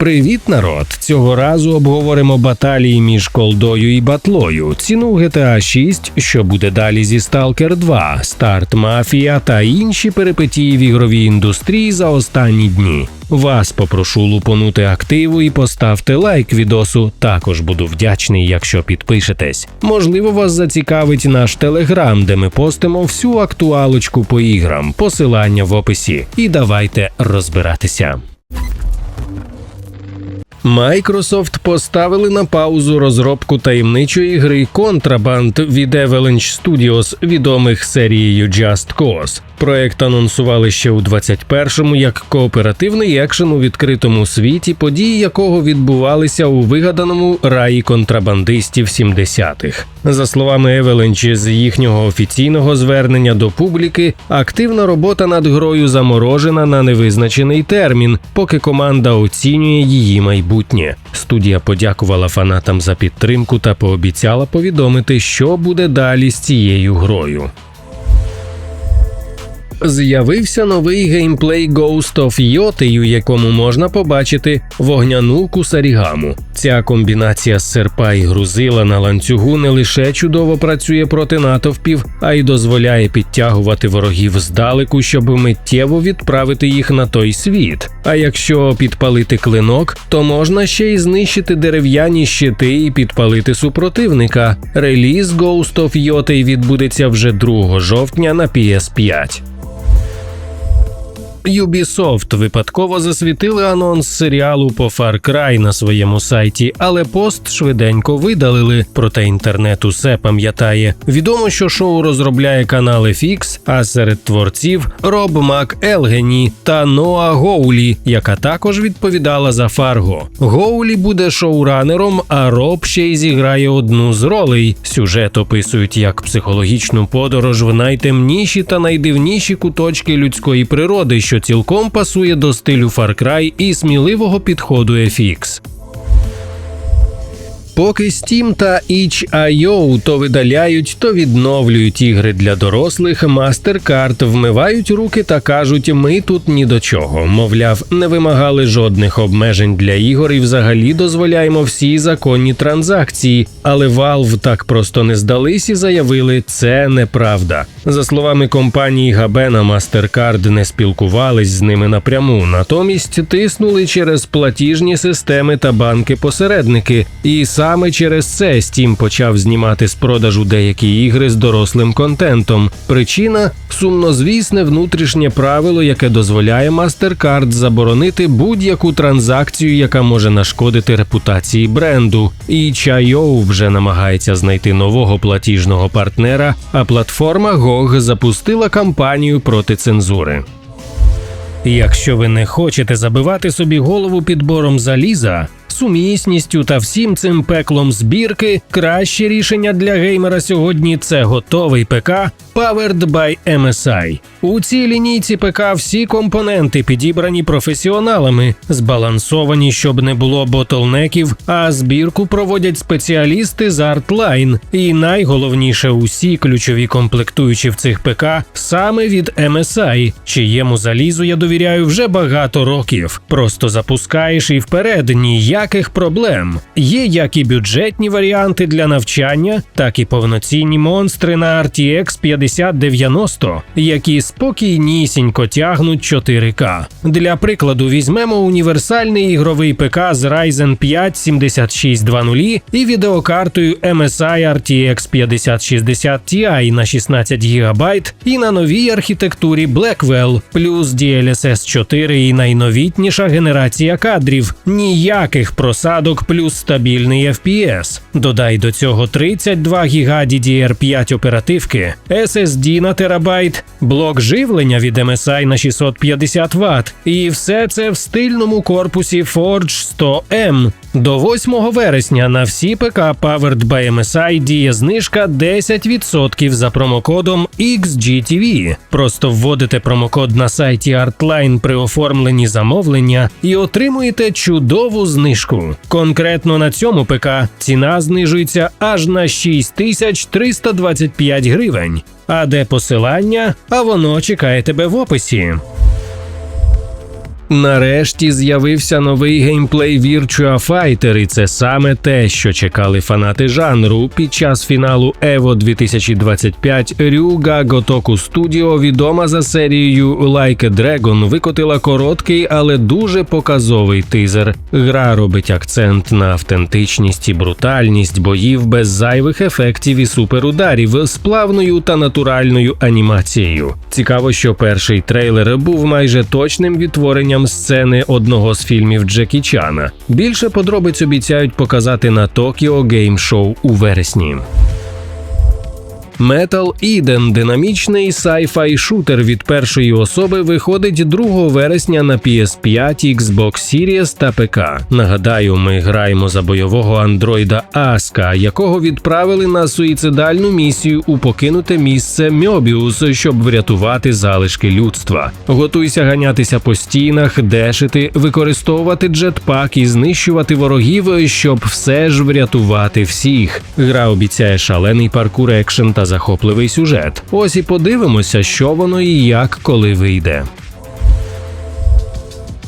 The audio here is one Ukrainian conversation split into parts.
Привіт, народ! Цього разу обговоримо баталії між колдою і батлою, ціну GTA 6, що буде далі зі Stalker 2, старт мафія та інші перипетії в ігровій індустрії за останні дні. Вас попрошу лупонути активу і поставте лайк відосу. Також буду вдячний, якщо підпишетесь. Можливо, вас зацікавить наш телеграм, де ми постимо всю актуалочку по іграм, посилання в описі. І давайте розбиратися. Microsoft поставили на паузу розробку таємничої гри Contraband від Avalanche Studios, відомих серією Just Cause. Проект анонсували ще у 21-му як кооперативний екшен у відкритому світі, події якого відбувалися у вигаданому раї контрабандистів 70-х. За словами Avalanche, з їхнього офіційного звернення до публіки, активна робота над грою заморожена на невизначений термін, поки команда оцінює її майбутнє. Студія подякувала фанатам за підтримку та пообіцяла повідомити, що буде далі з цією грою. З'явився новий геймплей Ghost of Yoti, у якому можна побачити вогняну кусарігаму. Ця комбінація з серпа і грузила на ланцюгу не лише чудово працює проти натовпів, а й дозволяє підтягувати ворогів здалеку, щоб миттєво відправити їх на той світ. А якщо підпалити клинок, то можна ще й знищити дерев'яні щити і підпалити супротивника. Реліз Ghost of Yotei відбудеться вже 2 жовтня на PS5. Ubisoft випадково засвітили анонс серіалу по Far Cry на своєму сайті, але пост швиденько видалили. Проте інтернет усе пам'ятає. Відомо, що шоу розробляє канал FX, а серед творців Роб Мак Елгені та Ноа Гоулі, яка також відповідала за Фарго. Гоулі буде шоуранером, а Роб ще й зіграє одну з ролей. Сюжет описують як психологічну подорож в найтемніші та найдивніші куточки людської природи що цілком пасує до стилю Far Cry і сміливого підходу FX. Поки Steam та itch.io то видаляють, то відновлюють ігри для дорослих, MasterCard вмивають руки та кажуть, ми тут ні до чого. Мовляв, не вимагали жодних обмежень для ігор і взагалі дозволяємо всі законні транзакції. Але Valve так просто не здались і заявили, це неправда. За словами компанії Габена, MasterCard не спілкувались з ними напряму, натомість тиснули через платіжні системи та банки-посередники. І Саме через це Steam почав знімати з продажу деякі ігри з дорослим контентом. Причина сумнозвісне внутрішнє правило, яке дозволяє MasterCard заборонити будь-яку транзакцію, яка може нашкодити репутації бренду. І Чайоу вже намагається знайти нового платіжного партнера. А платформа GOG запустила кампанію проти цензури. Якщо ви не хочете забивати собі голову підбором заліза, сумісністю та всім цим пеклом збірки, краще рішення для геймера сьогодні це готовий ПК Powered by MSI. У цій лінійці ПК всі компоненти підібрані професіоналами, збалансовані, щоб не було ботлнеків, а збірку проводять спеціалісти з Artline. І найголовніше, усі ключові комплектуючі в цих ПК саме від MSI, чиєму залізу я довіряю вже багато років. Просто запускаєш і вперед ніяких проблем. Є як і бюджетні варіанти для навчання, так і повноцінні монстри на RTX 5090, які спокійнісінько тягнуть 4К. Для прикладу, візьмемо універсальний ігровий ПК з Ryzen 5 7620 і відеокартою MSI RTX 5060 Ti на 16 ГБ і на новій архітектурі Blackwell, плюс DLSS 4 і найновітніша генерація кадрів. Ніяких просадок плюс стабільний FPS. Додай до цього 32 ГБ DDR5 оперативки, SSD на терабайт, блок живлення від MSI на 650 Вт. І все це в стильному корпусі Forge 100M. До 8 вересня на всі ПК Powered by MSI діє знижка 10% за промокодом XGTV. Просто вводите промокод на сайті Artline при оформленні замовлення і отримуєте чудову знижку. Конкретно на цьому ПК ціна знижується аж на 6325 гривень. А де посилання? А воно чекає тебе в описі. Нарешті з'явився новий геймплей Virtua Fighter, і це саме те, що чекали фанати жанру. Під час фіналу EVO 2025 Ryuga Gotoku Studio, відома за серією Like a Dragon, викотила короткий, але дуже показовий тизер. Гра робить акцент на автентичність і брутальність боїв без зайвих ефектів і суперударів з плавною та натуральною анімацією. Цікаво, що перший трейлер був майже точним відтворенням сцени одного з фільмів Джекі Чана. Більше подробиць обіцяють показати на Токіо Геймшоу у вересні. Metal Eden – динамічний sci-fi шутер від першої особи виходить 2 вересня на PS5, Xbox Series та ПК. Нагадаю, ми граємо за бойового андроїда Аска, якого відправили на суїцидальну місію у покинуте місце Мьобіус, щоб врятувати залишки людства. Готуйся ганятися по стінах, дешити, використовувати джетпак і знищувати ворогів, щоб все ж врятувати всіх. Гра обіцяє шалений паркур екшен та захопливий сюжет. Ось і подивимося, що воно і як коли вийде.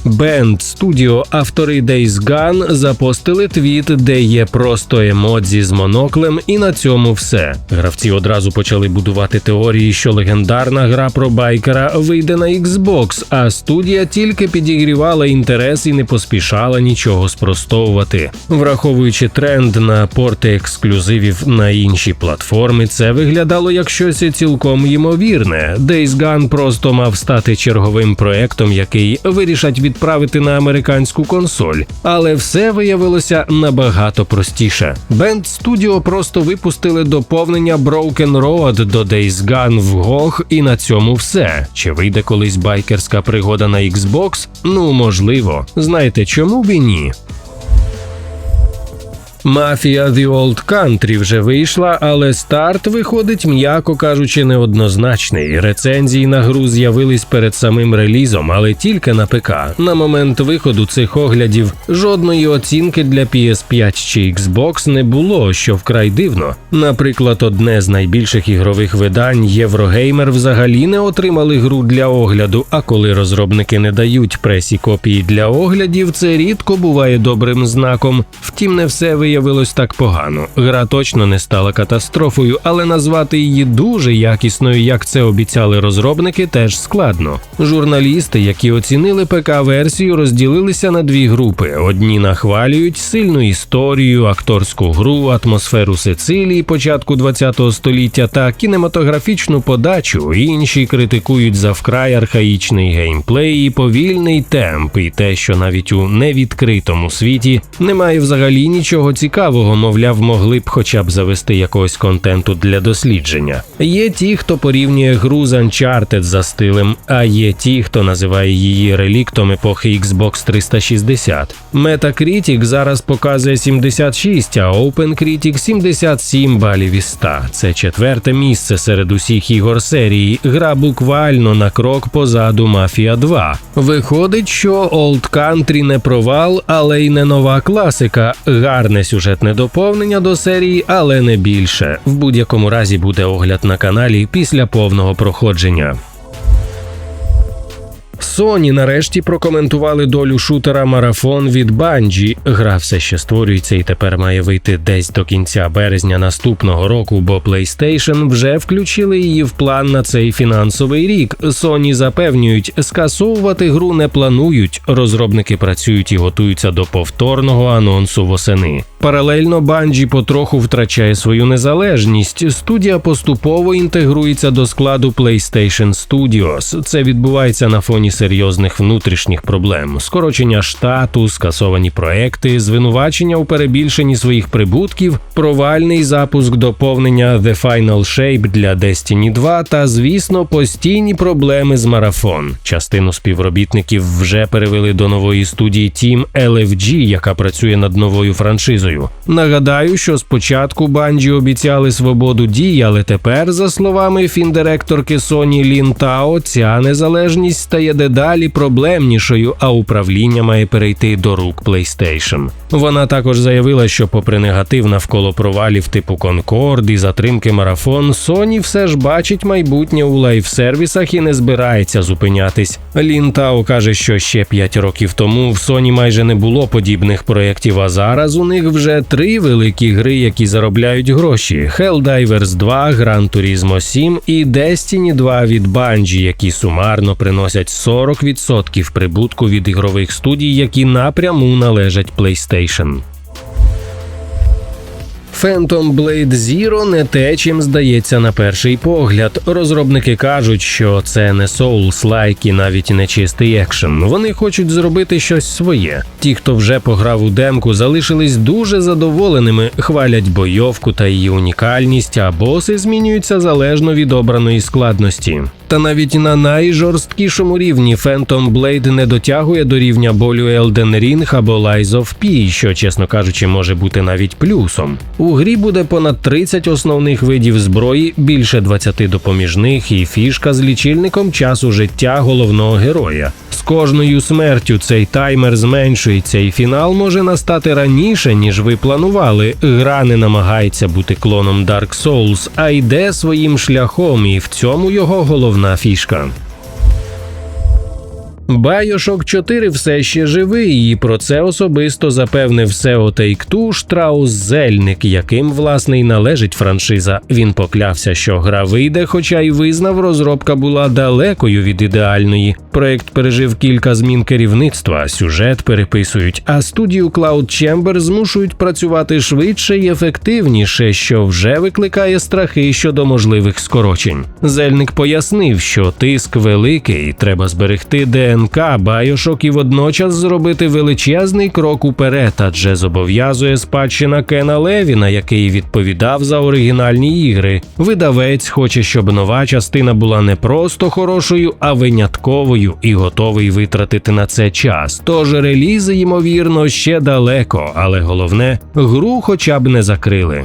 Band Studio, автори Days Gone, запостили твіт, де є просто емодзі з моноклем, і на цьому все. Гравці одразу почали будувати теорії, що легендарна гра про байкера вийде на Xbox, а студія тільки підігрівала інтерес і не поспішала нічого спростовувати. Враховуючи тренд на порти ексклюзивів на інші платформи, це виглядало як щось цілком ймовірне. Days Gone просто мав стати черговим проектом, який вирішать від відправити на американську консоль, але все виявилося набагато простіше. Band Studio просто випустили доповнення Broken Road до Days Gone в GOG і на цьому все. Чи вийде колись байкерська пригода на Xbox? Ну можливо. Знаєте, чому б і ні? Мафія The Old Country вже вийшла, але старт виходить, м'яко кажучи, неоднозначний. Рецензії на гру з'явились перед самим релізом, але тільки на ПК. На момент виходу цих оглядів жодної оцінки для PS5 чи Xbox не було, що вкрай дивно. Наприклад, одне з найбільших ігрових видань Єврогеймер взагалі не отримали гру для огляду. А коли розробники не дають пресі копії для оглядів, це рідко буває добрим знаком. Втім, не все виявилося виявилось так погано. Гра точно не стала катастрофою, але назвати її дуже якісною, як це обіцяли розробники, теж складно. Журналісти, які оцінили ПК-версію, розділилися на дві групи: одні нахвалюють сильну історію, акторську гру, атмосферу Сицилії початку ХХ століття та кінематографічну подачу. Інші критикують за вкрай архаїчний геймплей і повільний темп, і те, що навіть у невідкритому світі немає взагалі нічого цікавого, мовляв, могли б хоча б завести якогось контенту для дослідження. Є ті, хто порівнює гру з Uncharted за стилем, а є ті, хто називає її реліктом епохи Xbox 360. Metacritic зараз показує 76, а OpenCritic 77 балів із 100. Це четверте місце серед усіх ігор серії. Гра буквально на крок позаду Mafia 2. Виходить, що Old Country не провал, але й не нова класика. Гарне сюжетне доповнення до серії, але не більше. В будь-якому разі буде огляд на каналі після повного проходження. Sony нарешті прокоментували долю шутера Марафон від Bungie. Гра все ще створюється і тепер має вийти десь до кінця березня наступного року, бо PlayStation вже включили її в план на цей фінансовий рік. Sony запевнюють, скасовувати гру не планують. Розробники працюють і готуються до повторного анонсу восени. Паралельно Bungie потроху втрачає свою незалежність. Студія поступово інтегрується до складу PlayStation Studios. Це відбувається на фоні серйозних внутрішніх проблем: скорочення штату, скасовані проекти, звинувачення у перебільшенні своїх прибутків, провальний запуск доповнення The Final Shape для Destiny 2 та, звісно, постійні проблеми з марафон. Частину співробітників вже перевели до нової студії Team LFG, яка працює над новою франшизою. Нагадаю, що спочатку Банджі обіцяли свободу дій, але тепер, за словами фіндиректорки Sony Лін Тао, ця незалежність стає дедалі проблемнішою, а управління має перейти до рук PlayStation. Вона також заявила, що, попри негатив навколо провалів типу Concord і затримки марафон, Sony все ж бачить майбутнє у лайфсервісах і не збирається зупинятись. Лін Тао каже, що ще 5 років тому в Sony майже не було подібних проєктів, а зараз у них вже три великі гри, які заробляють гроші: Helldivers 2, Gran Turismo 7 і Destiny 2 від Bungie, які сумарно приносять 40% прибутку від ігрових студій, які напряму належать PlayStation. Phantom Blade Zero не те, чим здається на перший погляд. Розробники кажуть, що це не Souls-like і навіть не чистий екшен. Вони хочуть зробити щось своє. Ті, хто вже пограв у демку, залишились дуже задоволеними, хвалять бойовку та її унікальність, а боси змінюються залежно від обраної складності. Та навіть на найжорсткішому рівні Phantom Blade не дотягує до рівня болю Elden Ring або Lies of P, що, чесно кажучи, може бути навіть плюсом. У грі буде понад 30 основних видів зброї, більше 20 допоміжних і фішка з лічильником часу життя головного героя. Кожною смертю цей таймер зменшується, і фінал може настати раніше, ніж ви планували. Гра не намагається бути клоном Dark Souls, а йде своїм шляхом, і в цьому його головна фішка. Bioshock 4 все ще живий, і про це особисто запевнив SEO Take-Two Штраус Зельник, яким власне й належить франшиза. Він поклявся, що гра вийде, хоча й визнав, розробка була далекою від ідеальної. Проект пережив кілька змін керівництва, сюжет переписують, а студію Cloud Chamber змушують працювати швидше і ефективніше, що вже викликає страхи щодо можливих скорочень. Зельник пояснив, що тиск великий, треба зберегти ДНК Bioshock і водночас зробити величезний крок уперед, адже зобов'язує спадщина Кена Левіна, який відповідав за оригінальні ігри. Видавець хоче, щоб нова частина була не просто хорошою, а винятковою і готовий витратити на це час. Тож релізи, ймовірно, ще далеко, але головне, гру хоча б не закрили.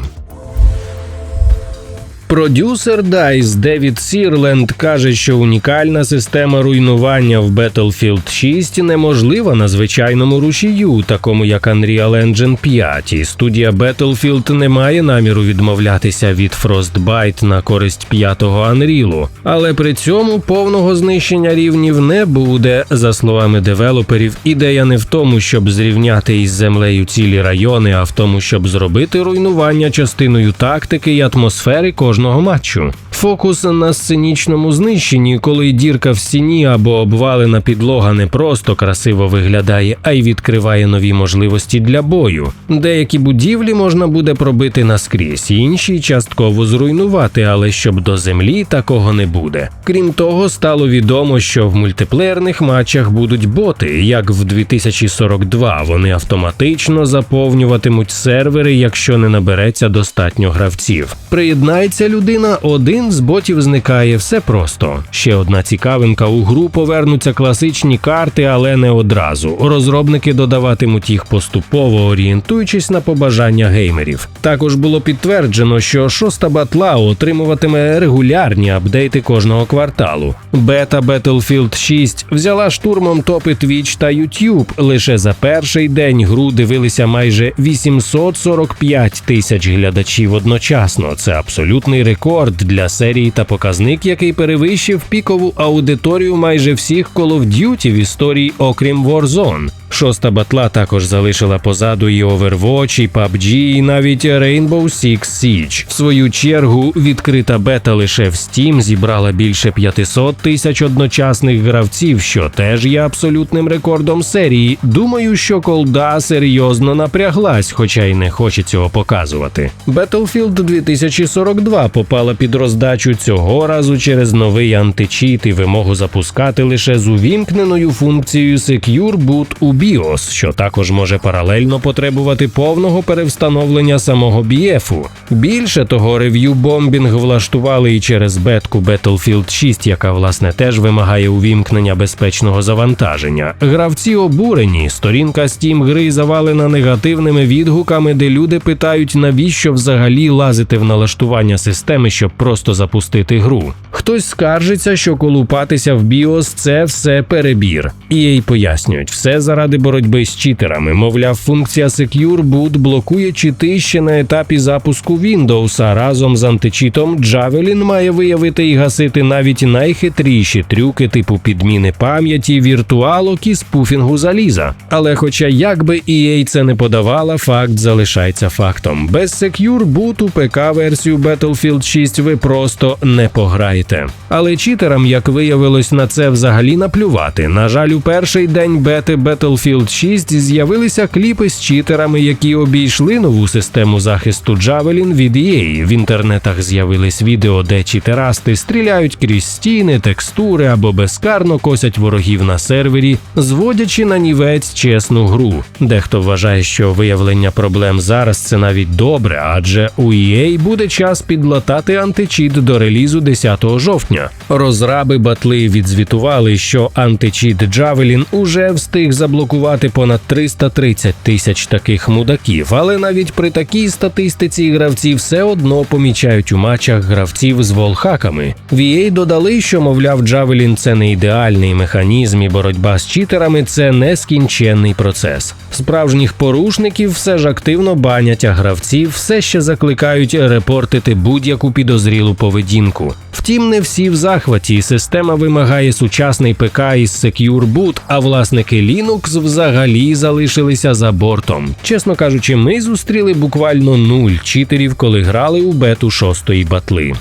Продюсер DICE Девід Сірленд каже, що унікальна система руйнування в Battlefield 6 неможлива на звичайному рушію, такому як Unreal Engine 5. І студія Battlefield не має наміру відмовлятися від Frostbite на користь п'ятого Unreal. Але при цьому повного знищення рівнів не буде. За словами девелоперів, ідея не в тому, щоб зрівняти із землею цілі райони, а в тому, щоб зробити руйнування частиною тактики і атмосфери кожного матчу. Фокус на сценічному знищенні, коли дірка в стіні або обвалена підлога не просто красиво виглядає, а й відкриває нові можливості для бою. Деякі будівлі можна буде пробити наскрізь, інші частково зруйнувати, але щоб до землі такого не буде. Крім того, стало відомо, що в мультиплеєрних матчах будуть боти, як в 2042. Вони автоматично заповнюватимуть сервери, якщо не набереться достатньо гравців. Приєднається людина, один з ботів зникає. Все просто. Ще одна цікавинка: у гру повернуться класичні карти, але не одразу. Розробники додаватимуть їх поступово, орієнтуючись на побажання геймерів. Також було підтверджено, що шоста батла отримуватиме регулярні апдейти кожного кварталу. Бета Battlefield 6 взяла штурмом топи Twitch та YouTube. Лише за перший день гру дивилися майже 845 тисяч глядачів одночасно. Це абсолютний рекорд для серії та показник, який перевищив пікову аудиторію майже всіх Call of Duty в історії, окрім Warzone. Шоста батла також залишила позаду і Overwatch, і PUBG, і навіть Rainbow Six Siege. В свою чергу відкрита бета лише в Steam зібрала більше 500 тисяч одночасних гравців, що теж є абсолютним рекордом серії. Думаю, що колда серйозно напряглась, хоча й не хоче цього показувати. Battlefield 2042 попала під роздачу цього разу через новий античіт і вимогу запускати лише з увімкненою функцією Secure Boot у BIOS, що також може паралельно потребувати повного перевстановлення самого BF-у. Більше того, рев'ю бомбінг влаштували і через бетку Battlefield 6, яка власне теж вимагає увімкнення безпечного завантаження. Гравці обурені. Сторінка Steam гри завалена негативними відгуками, де люди питають, навіщо взагалі лазити в налаштування системи, щоб просто запустити гру. Хтось скаржиться, що колупатися в BIOS – це все перебір. EA пояснюють, все заради боротьби з читерами. Мовляв, функція Secure Boot блокує чити ще на етапі запуску Windows, а разом з античитом Javelin має виявити і гасити навіть найхитріші трюки типу підміни пам'яті, віртуалок і спуфінгу заліза. Але хоча як би EA це не подавала, факт залишається фактом. Без Secure Boot у ПК-версію Battlefield 6 ви просто не пограєте. Але читерам, як виявилось, на це взагалі наплювати. На жаль, у перший день бети Battlefield 6 з'явилися кліпи з читерами, які обійшли нову систему захисту Javelin від EA. В інтернетах з'явились відео, де читерасти стріляють крізь стіни, текстури або безкарно косять ворогів на сервері, зводячи на нівець чесну гру. Дехто вважає, що виявлення проблем зараз це навіть добре, адже у EA буде час підлатати античіт до релізу 10 жовтня. Розраби батли відзвітували, що античіт Javelin уже встиг заблокувати понад 330 тисяч таких мудаків, але навіть при такій статистиці гравці все одно помічають у матчах гравців з волхаками. В EA додали, що мовляв, Javelin – це не ідеальний механізм, і боротьба з читерами це нескінченний процес. Справжніх порушників все ж активно банять, а гравців все ще закликають репортити будь-яку підозрілу поведінку. Втім, не всі в захваті. Система вимагає сучасний ПК із Secure Boot, а власники Linux взагалі залишилися за бортом. Чесно кажучи, ми зустріли буквально нуль читерів, коли грали у бету шостої батли.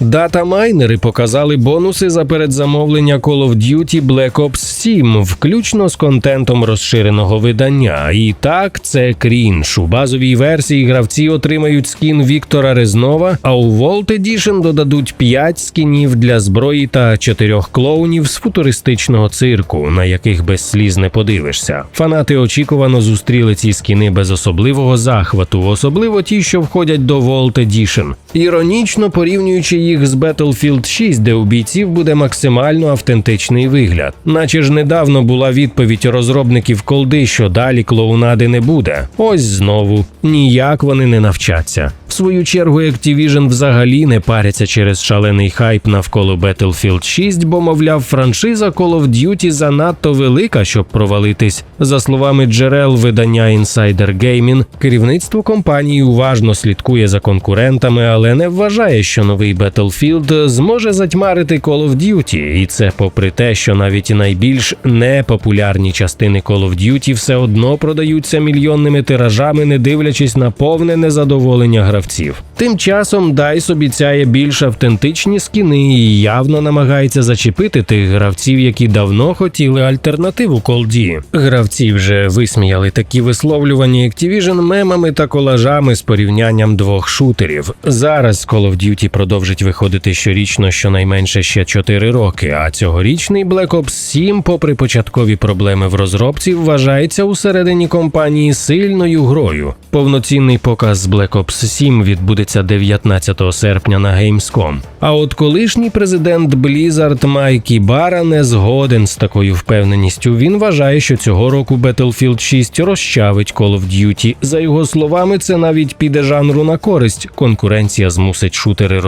Дата-майнери показали бонуси за передзамовлення Call of Duty Black Ops 7, включно з контентом розширеного видання. І так, це крінж. У базовій версії гравці отримають скін Віктора Резнова, а у Vault Edition додадуть 5 скінів для зброї та 4 клоунів з футуристичного цирку, на яких без сліз не подивишся. Фанати очікувано зустріли ці скіни без особливого захвату, особливо ті, що входять до Vault Edition. Іронічно порівнюючи їх з Battlefield 6, де у бійців буде максимально автентичний вигляд. Наче ж недавно була відповідь розробників колди, що далі клоунади не буде. Ось знову ніяк вони не навчаться. В свою чергу Activision взагалі не паряться через шалений хайп навколо Battlefield 6, бо мовляв, франшиза Call of Duty занадто велика, щоб провалитись. За словами джерел видання Insider Gaming, керівництво компанії уважно слідкує за конкурентами, але не вважає, що новий Battlefield зможе затьмарити Call of Duty, і це попри те, що навіть найбільш непопулярні частини Call of Duty все одно продаються мільйонними тиражами, не дивлячись на повне незадоволення гравців. Тим часом DICE обіцяє більш автентичні скіни і явно намагається зачепити тих гравців, які давно хотіли альтернативу колді. Гравці вже висміяли такі висловлювання Activision мемами та колажами з порівнянням двох шутерів. Зараз Call of Duty продовжить виходити щорічно щонайменше ще 4 роки. А цьогорічний Black Ops 7, попри початкові проблеми в розробці, вважається усередині компанії сильною грою. Повноцінний показ Black Ops 7 відбудеться 19 серпня на Gamescom. А от колишній президент Blizzard Майк Ібара не згоден з такою впевненістю. Він вважає, що цього року Battlefield 6 розчавить Call of Duty. За його словами, це навіть піде жанру на користь. Конкуренція змусить шутери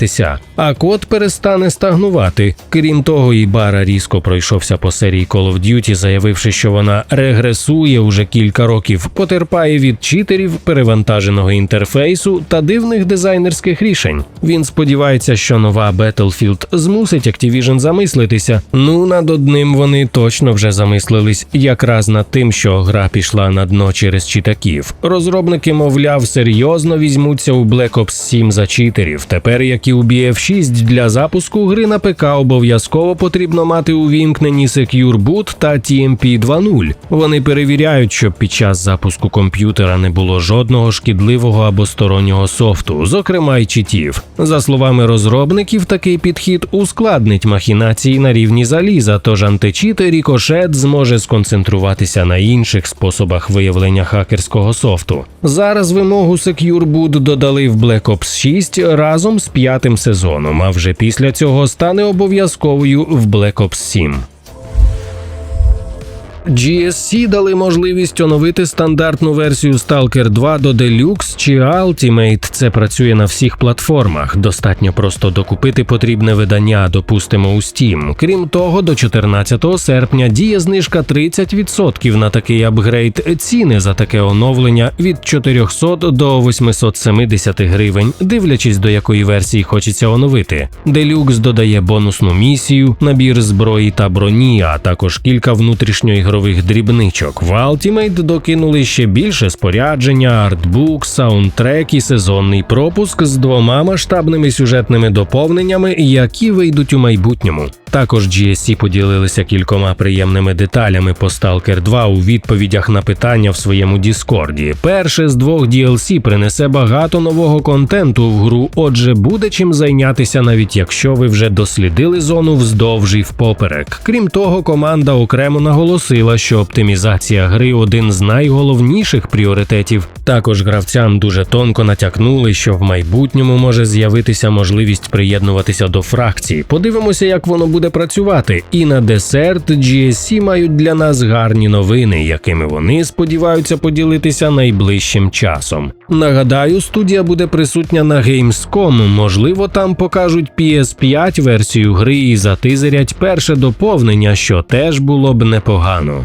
розвиватися, а код перестане стагнувати. Крім того, Ібара різко пройшовся по серії Call of Duty, заявивши, що вона регресує уже кілька років, потерпає від читерів, перевантаженого інтерфейсу та дивних дизайнерських рішень. Він сподівається, що нова Battlefield змусить Activision замислитися. Ну над одним вони точно вже замислились, якраз над тим, що гра пішла на дно через читаків. Розробники, мовляв, серйозно візьмуться у Black Ops 7 за читерів. Тепер як як і у BF6, для запуску гри на ПК обов'язково потрібно мати увімкнені Secure Boot та TMP 2.0. Вони перевіряють, щоб під час запуску комп'ютера не було жодного шкідливого або стороннього софту, зокрема й читів. За словами розробників, такий підхід ускладнить махінації на рівні заліза, тож античіт Ricochet зможе сконцентруватися на інших способах виявлення хакерського софту. Зараз вимогу Secure Boot додали в Black Ops 6 разом з п'ятим сезоном, а вже після цього стане обов'язковою в Black Ops 7. GSC дали можливість оновити стандартну версію Stalker 2 до Deluxe чи Ultimate. Це працює на всіх платформах. Достатньо просто докупити потрібне видання, допустимо у Steam. Крім того, до 14 серпня діє знижка 30% на такий апгрейд. Ціни за таке оновлення від 400 до 870 гривень, дивлячись до якої версії хочеться оновити. Deluxe додає бонусну місію, набір зброї та броні, а також кілька внутрішньоігрових дрібничок. В Ultimate докинули ще більше спорядження, артбук, саундтрек і сезонний пропуск з двома масштабними сюжетними доповненнями, які вийдуть у майбутньому. Також GSC поділилися кількома приємними деталями по Stalker 2 у відповідях на питання в своєму Діскорді. Перше з двох DLC принесе багато нового контенту в гру, отже, буде чим зайнятися, навіть якщо ви вже дослідили зону вздовж і впоперек. Крім того, команда окремо наголосила, що оптимізація гри один з найголовніших пріоритетів. Також гравцям дуже тонко натякнули, що в майбутньому може з'явитися можливість приєднуватися до фракції. Подивимося, як воно буде працювати. І на десерт GSC мають для нас гарні новини, якими вони сподіваються поділитися найближчим часом. Нагадаю, студія буде присутня на Gamescom, можливо, там покажуть PS5 версію гри і затизерять перше доповнення, що теж було б непогано.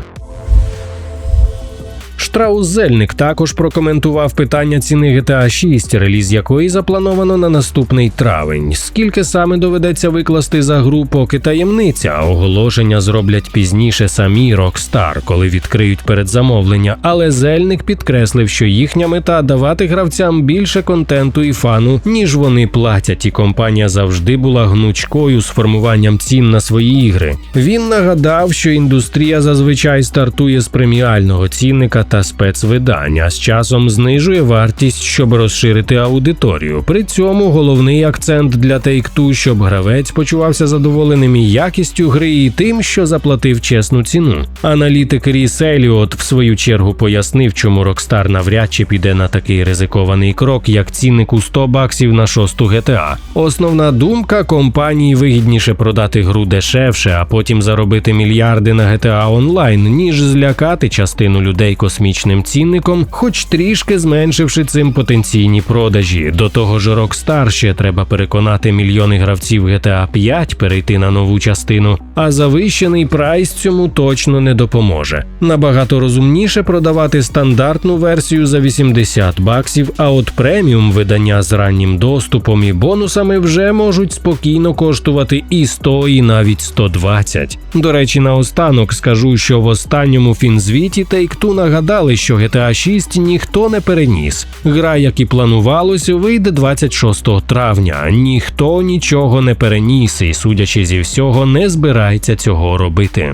Штраус Зельник також прокоментував питання ціни GTA 6, реліз якої заплановано на наступний травень. Скільки саме доведеться викласти за гру, поки таємниця. Оголошення зроблять пізніше самі Rockstar, коли відкриють передзамовлення. Але Зельник підкреслив, що їхня мета давати гравцям більше контенту і фану, ніж вони платять. І компанія завжди була гнучкою з формуванням цін на свої ігри. Він нагадав, що індустрія зазвичай стартує з преміального цінника та спецвидань, а з часом знижує вартість, щоб розширити аудиторію. При цьому головний акцент для Take-Two, щоб гравець почувався задоволеним і якістю гри, і тим, що заплатив чесну ціну. Аналітик Ріс Еліот в свою чергу пояснив, чому Rockstar навряд чи піде на такий ризикований крок, як цінник у 100 баксів на шосту GTA. Основна думка компанії вигідніше продати гру дешевше, а потім заробити мільярди на GTA Online, ніж злякати частину людей космічним цінником, хоч трішки зменшивши цим потенційні продажі. До того ж, Rockstar ще треба переконати мільйони гравців GTA 5 перейти на нову частину, а завищений прайс цьому точно не допоможе. Набагато розумніше продавати стандартну версію за 80 баксів, а от преміум видання з раннім доступом і бонусами вже можуть спокійно коштувати і 100, і навіть 120. До речі, наостанок скажу, що в останньому фінзвіті Take-Two нагадали, що GTA 6 ніхто не переніс. Гра, як і планувалось, вийде 26 травня. Ніхто нічого не переніс, і судячи зі всього, не збирається цього робити.